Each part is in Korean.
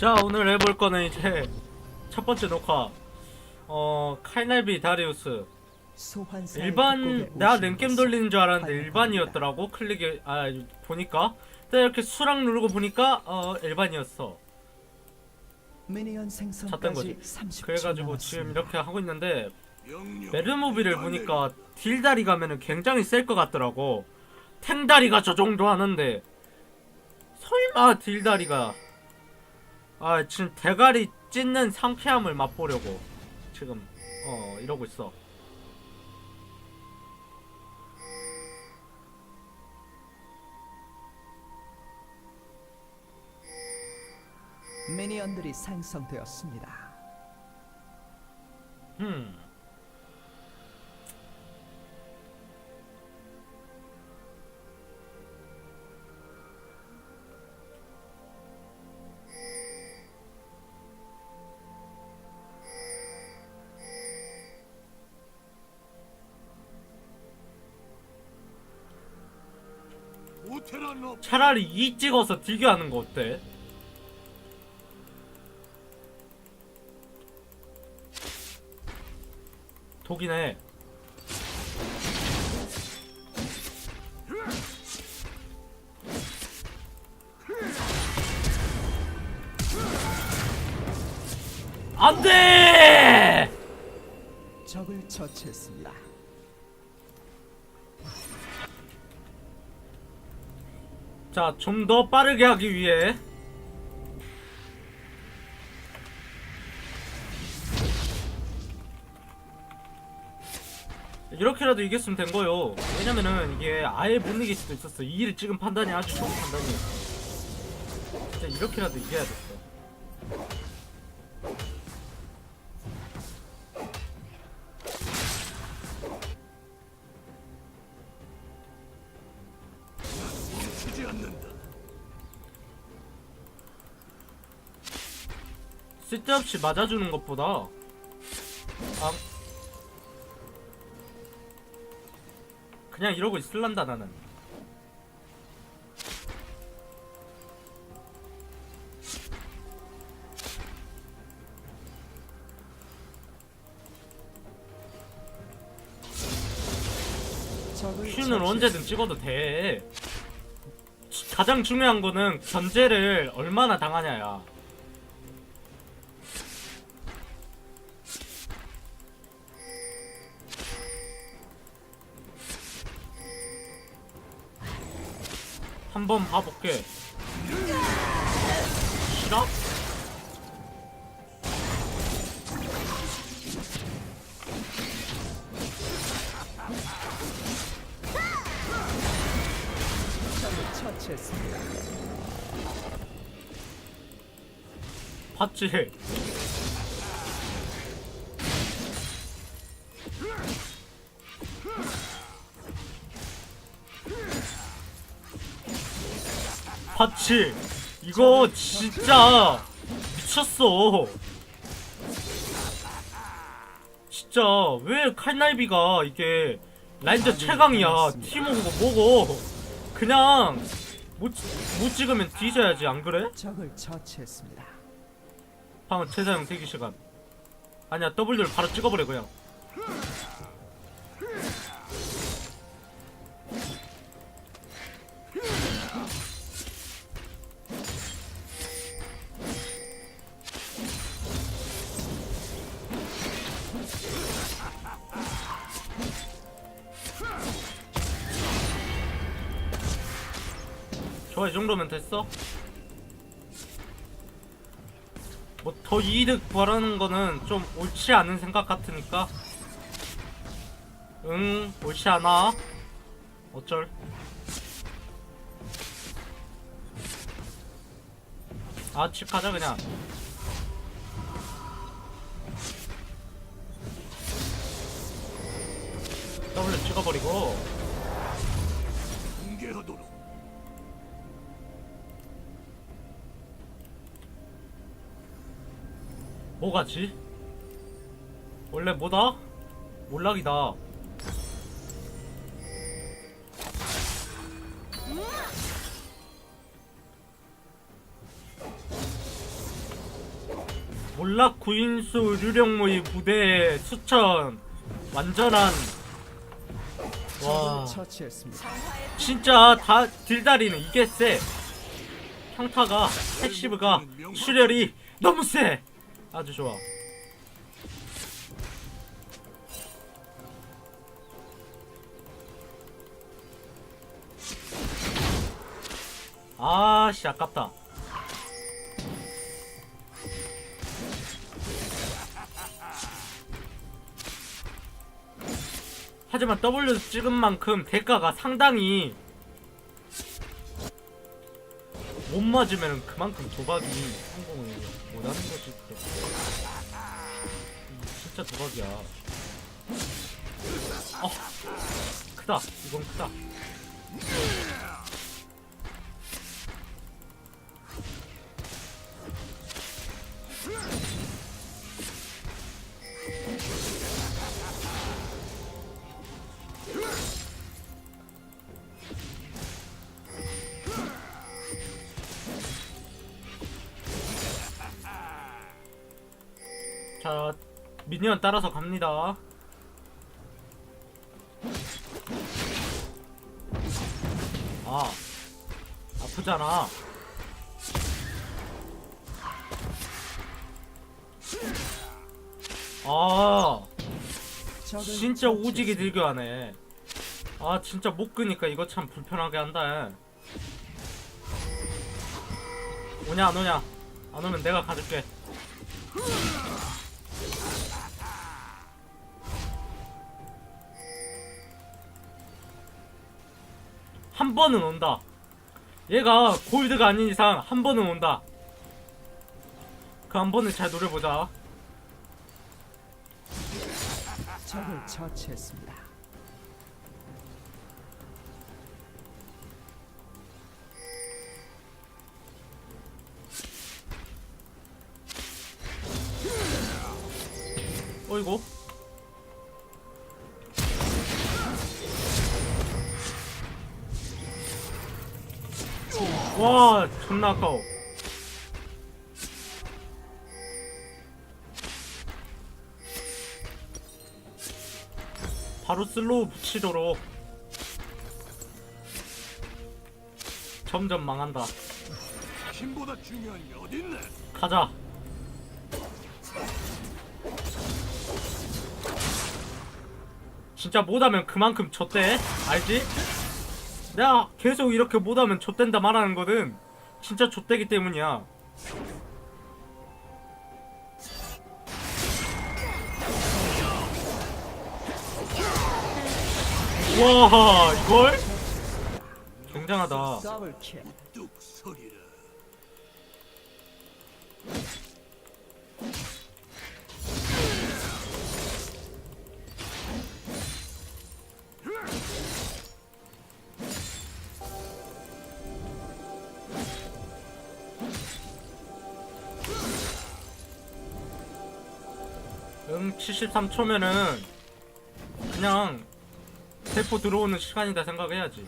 자 오늘 해볼 거는 이제 첫 번째 녹화. 어 칼날비 다리우스. 일반 내가 랭겜 돌리는 줄 알았는데 일반이었더라고 클릭이 아 보니까. 근데 이렇게 수락 누르고 보니까 어 일반이었어. 잤던 거지. 30초 그래가지고 지금. 이렇게 하고 있는데 메르무비를 보니까 딜다리 가면은 굉장히 셀 것 같더라고. 탱다리가 저 정도 하는데. 설마 딜다리가 아 지금 대가리 찢는 상쾌함을 맛보려고 지금 어 이러고 있어 미니언들이 생성되었습니다. 음 차라리 2 찍어서 딜교하는 거 어때? 독이네 안돼! 적을 처치했습니다. 자, 좀 더 빠르게 하기 위해 이렇게라도 이겼으면 된 거요. 왜냐면은 이게 아예 못 이길 수도 있었어. 이 일을 지금 판단이 아주 좋은 판단이었어. 진짜 이렇게라도 이겨야 됐어. 쓸데없이 맞아주는 것보다. 아. 그냥 이러고 있을란다 나는. 큐는 언제든 찍어도 돼. 가장 중요한 거는 견제를 얼마나 당하냐야 한번 봐볼게 싫어? 봤지? 봤지? 이거 진짜 미쳤어. 진짜 왜 칼날비가 이게 라인전 최강이야. 팀온거 뭐고? 그냥 못, 못 찍으면 뒤져야지 안 그래? 적을 처치했습니다. 방금 최사용 대기 시간. 아니야 W를 바로 찍어버려 그냥. 좋아 이 정도면 됐어. 뭐 더 이득 바라는 거는 좀 옳지 않은 생각 같으니까. 응 옳지 않아. 어쩔? 아칩 가자 그냥 뭐가지? 원래 뭐다? 몰락이다. 몰락 구인수 류령무의 부대 수천 완전한 와. 진짜 다 딜다리는 이게 세 평타가 패시브가 출혈이 너무 세 아주 좋아. 아씨 아깝다. 하지만 W 찍은 만큼 대가가 상당히 못 맞으면 그만큼 도박이 성공을 못하는 거지. 또. 음, 진짜 도박이야. 어, 크다. 이건 크다. 자, 미니언 따라서 갑니다. 아, 아프잖아. 아, 진짜 오지게. 딜교하네. 아, 진짜 못 끄니까 이거 참 불편하게 한다. 오냐, 안 오냐? 안 오면 내가 가줄게. 번은 온다. 얘가 골드가 아닌 이상 한 번은 온다. 그 한 번을 잘 노려보자. 적을 처치했습니다. 어이구. 존나 아까워. 바로 슬로우 붙이도록. 점점 망한다. 힘보다 중요한 게 어딨나? 가자. 진짜 못하면 그만큼 좆대. 알지? 내가 계속 이렇게 못하면 좆된다 말하는 거는 진짜 좆대기 때문이야. 와, 이걸? 굉장하다. 더블 킬. 73초면은 그냥 대포 들어오는 시간이다 생각해야지.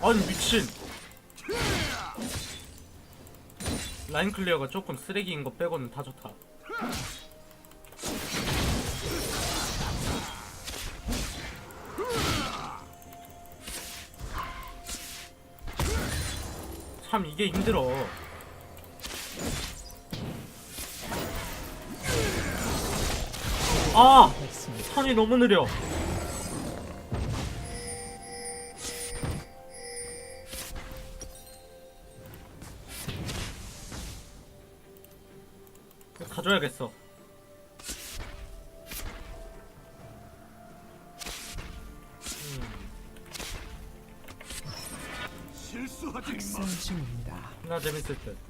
아니 미친. 라인 클리어가 조금 쓰레기인 거 빼고는 다 좋다. 참 이게 힘들어. 아! 턴이 너무 느려. 가져야겠어. 실수하지 학살 마. 중입니다. 나 재밌을 듯.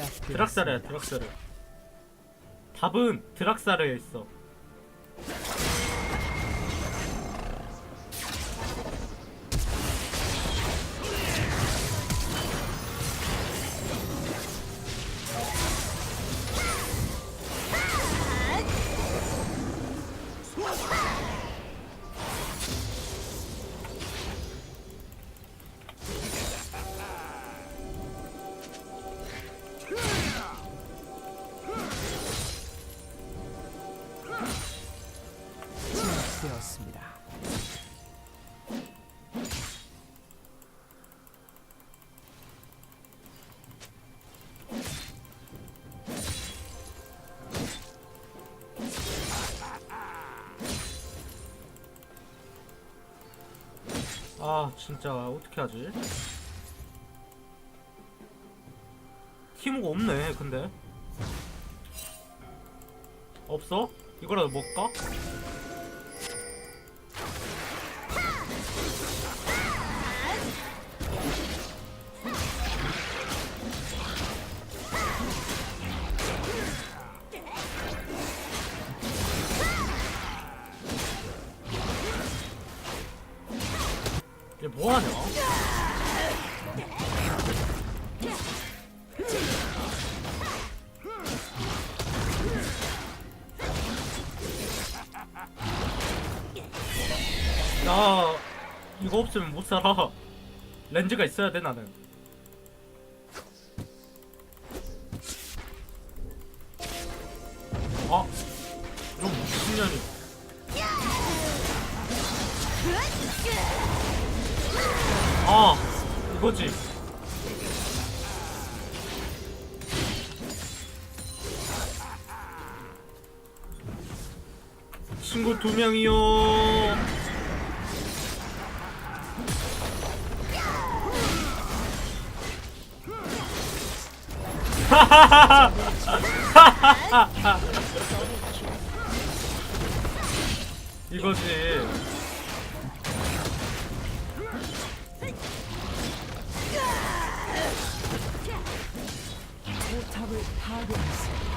드락사르야, 드락사르. 답은 드락사르에 있어. 아 진짜 어떻게 하지? 티모가 없네 근데 없어? 이거라도 먹을까? 이거 없으면 못 살아. 렌즈가 있어야 돼 나는. 이거지. 포탑을 파괴했습니다.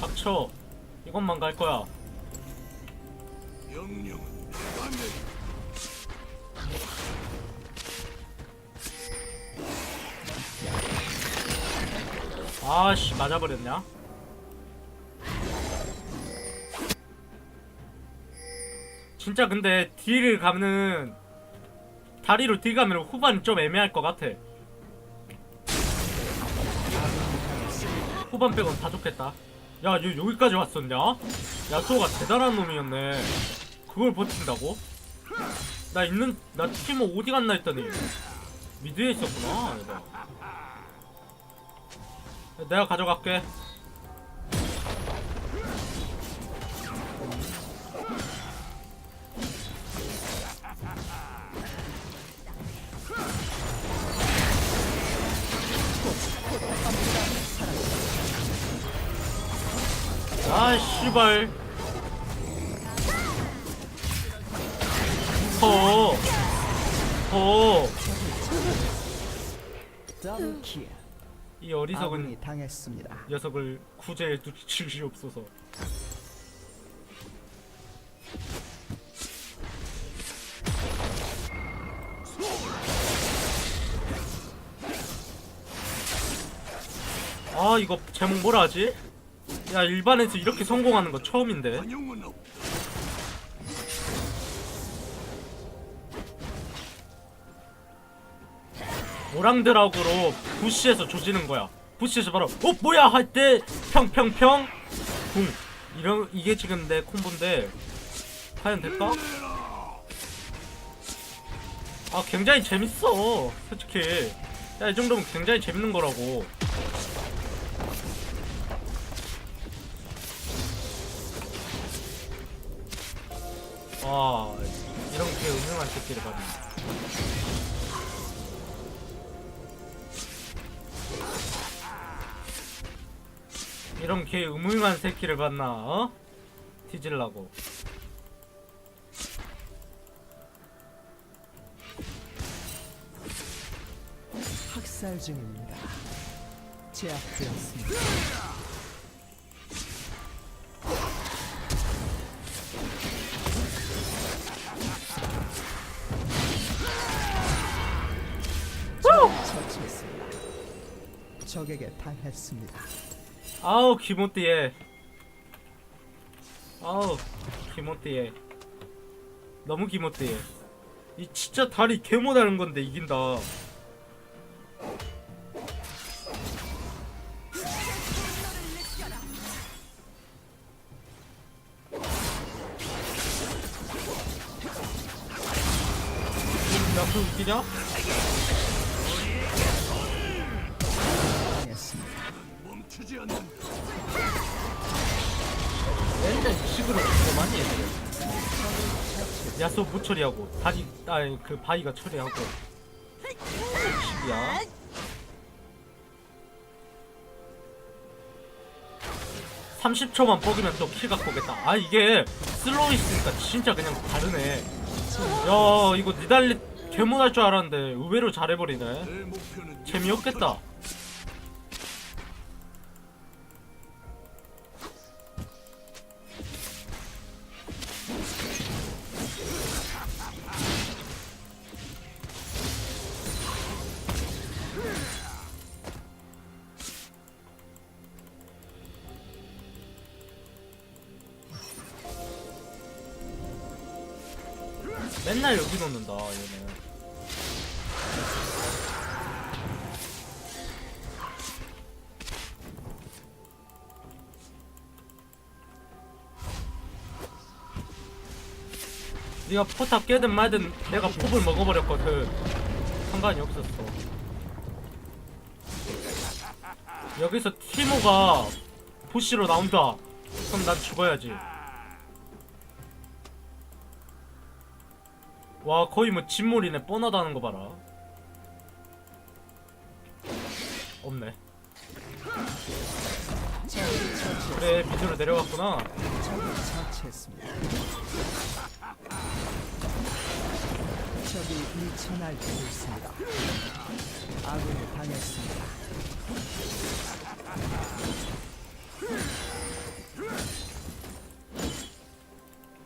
닥쳐. 이것만 갈 거야. 아씨 맞아버렸냐? 진짜 근데 딜을 가면은 다리로 딜 가면 후반 좀 애매할 것 같아. 후반 빼곤 다 좋겠다. 야, 여, 여기까지 왔었냐? 야소가 대단한 놈이었네. 그걸 버틴다고? 나 있는 나 티모 어디 갔나 했더니 미드에 있었구나. 얘가. 내가 가져갈게. 아, 씨발. 허. 허. 더블킬. 이 어리석은 아군이 당했습니다. 녀석을 구제해 주시옵소서. 아 이거 제목 뭐라 하지? 야 일반에서 이렇게 성공하는 거 처음인데 관용은 없다. 오랑드락으로 부시에서 조지는 거야. 부시에서 바로 어 뭐야? 할 때 평평평. 붕. 이런 이게 지금 내 콤보인데 과연 될까? 아 굉장히 재밌어 솔직히. 야 이 정도면 굉장히 재밌는 거라고. 와 이런 게 음흉한 새끼를 봤네 이런 개 음흉한 새끼를 봤나 어? 뒤질라고 학살 중입니다. 제압되었습니다. 적에게 당했습니다. 아우 기모띠에. 아우 기모띠에. 너무 기모띠에. 이 진짜 다리 개 못하는 건데 이긴다. 야그 웃기냐? 처리하고 다리 아니 그 바위가 처리하고. 10이야 30초만 뻐기면 또 킬 갖고 오겠다. 아 이게 슬로우 있으니까 진짜 그냥 다르네. 야 이거 니달리 개못할 줄 알았는데 의외로 잘해버리네. 재미없겠다 네가 포탑 깨든 말든 내가 pop을 먹어버렸거든. 상관이 없었어. 여기서 티모가 부시로 나온다. 그럼 난 죽어야지. 와 거의 뭐 진몰이네. 뻔하다는 거 봐라 그래 밑으로 내려갔구나. 적이 미쳐 날뛰고 있습니다. 아군이 당했습니다.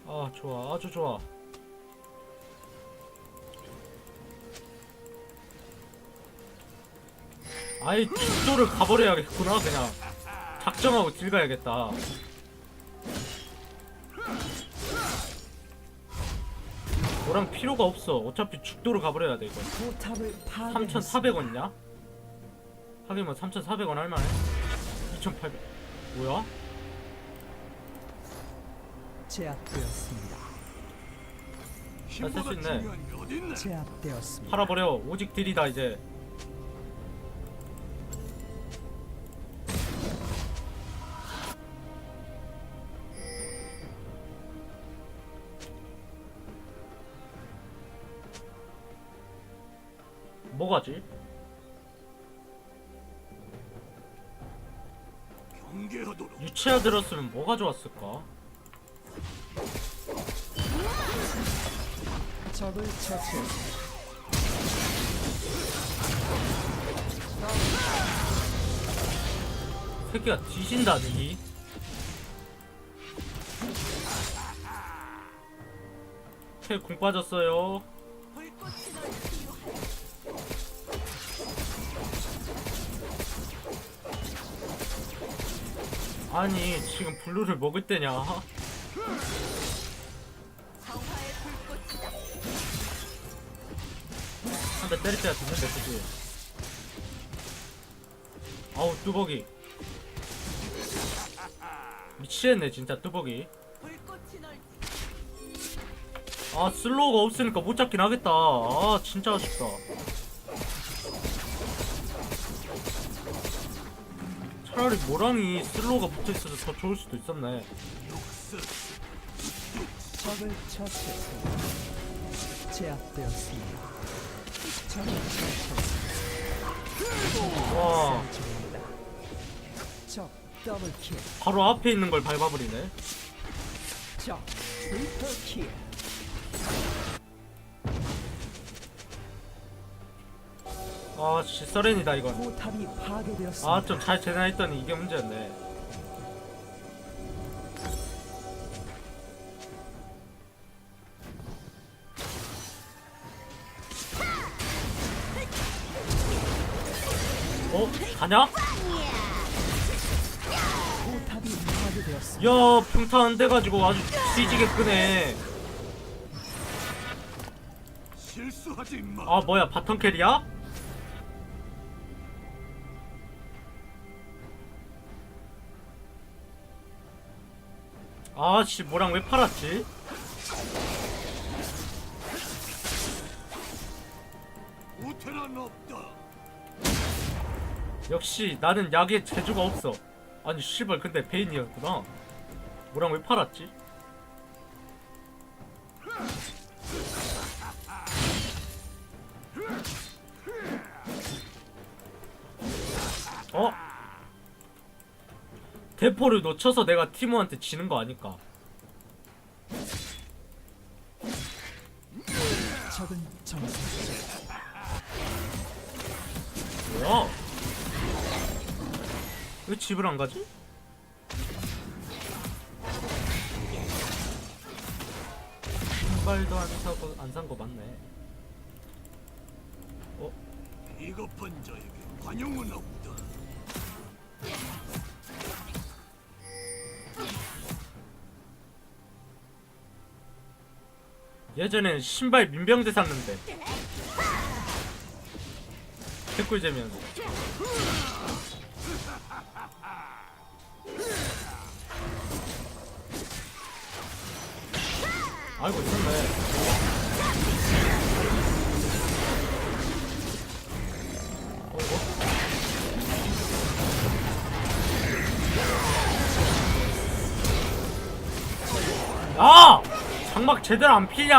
아 좋아 아주 좋아 아이 뒷도를 가버려야겠구나 그냥 작정하고 딜 가야겠다 뭐랑 필요가 없어 어차피 죽도를 가버려야 돼 이거 포탑을 파괴했습니다. 3,400원이냐? 하긴 뭐 3,400원 할만해 2,800 뭐야? 제압되었습니다. 힘보다 쓸수 있네. 제압되었습니다. 팔아버려 오직 딜이다 이제 뭐가지? 유치아 들었으면 뭐가 좋았을까? 적을 처치했습니다. 새끼가 뒤진다니 텔공 빠졌어요 아니 지금 블루를 먹을 때냐? 한 대 때릴 때가 됐는데 그지? 아우 뚜벅이. 미치겠네 진짜 뚜벅이. 아 슬로우가 없으니까 못 잡긴 하겠다. 아 진짜 아쉽다 차라리 모랑이 슬로우가 붙어있어서 더 좋을 수도 있었네 적을 처치했습니다. 제압되었습니다. 적을 처치했습니다. 와 중입니다. 적 더블킬, 바로 앞에 있는 걸 밟아버리네 적 트리플킬. 아 실서렌이다 이건 포탑이 파괴되었습니다. 아 좀 잘 재단했더니 이게 문제였네 어? 가냐? 포탑이 파괴되었습니다. 야 평타 안 돼가지고 아주 뒤지게 끄네 실수하지 마. 아 뭐야 바텀 캐리야? 아씨 뭐랑 왜 팔았지? 역시 나는 약에 재주가 없어 아니 씨발 근데 베인이었구나 뭐랑 왜 팔았지? 어? 대포를 놓쳐서 내가 티모한테 지는 거 아닐까? 뭐야? 왜 집을 안 가지? 신발도 안 사고 안 산 거 맞네. 어? 비겁한 자에게 관용은 없다. 예전엔 신발 민병대 샀는데. 개꿀잼이었는데. 알고 있었네. 어! 장막 제대로 안 피냐?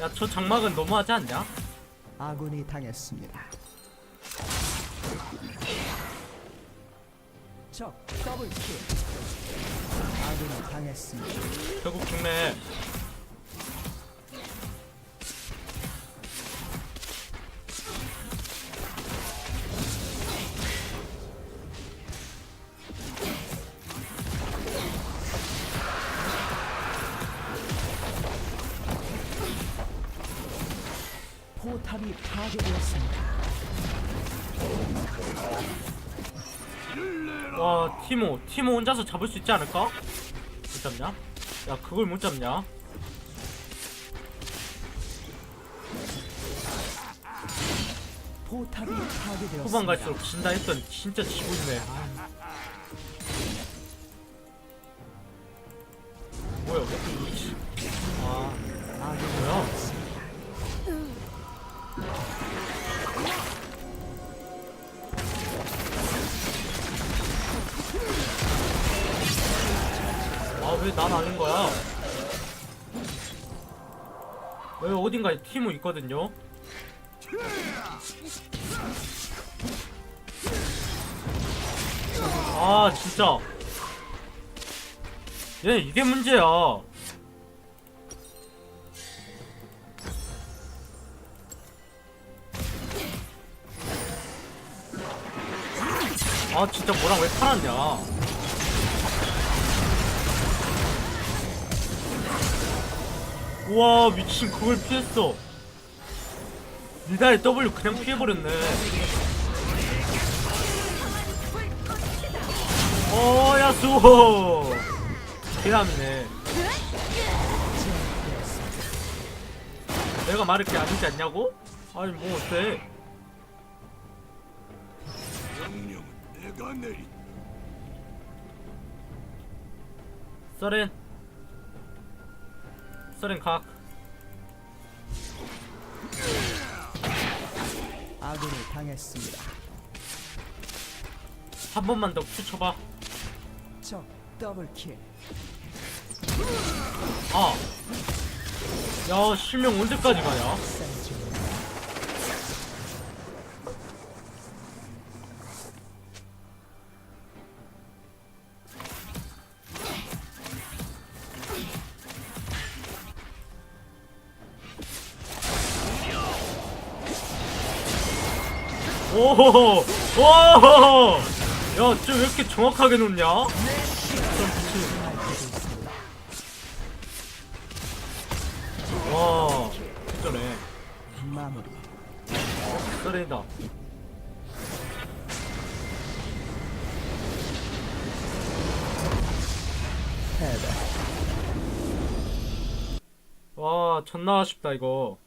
야, 저 장막은 너무하지 않냐? 아군이 당했습니다. 적 더블 킬. 아군이 당했습니다. 결국 죽네. 티모, 티모 혼자서 잡을 수 있지 않을까? 못 잡냐? 야, 그걸 못 잡냐? 후반 갈수록 진다 했더니 진짜 지고 있네. 어딘가에 티모 있거든요? 아, 진짜. 얘, 이게 문제야. 아, 진짜 뭐랑 왜 팔았냐? 우와 미친 그걸 피했어. 니달의 W 그냥 피해버렸네. 어 야수 개남이네. 내가 말을 게 아니지 않냐고? 아니 뭐 어때? 명령은 내가 내린다. 서렌 서렌 각 아군이 당했습니다. 한 번만 더 큐쳐봐 적 더블 킬. 아. 야, 실명 언제까지 가냐? 센 오호호! 오호호! 야, 쟤왜 이렇게 정확하게 놓냐? 와, 진짜네. 패배. 와, 존나 아쉽다, 이거.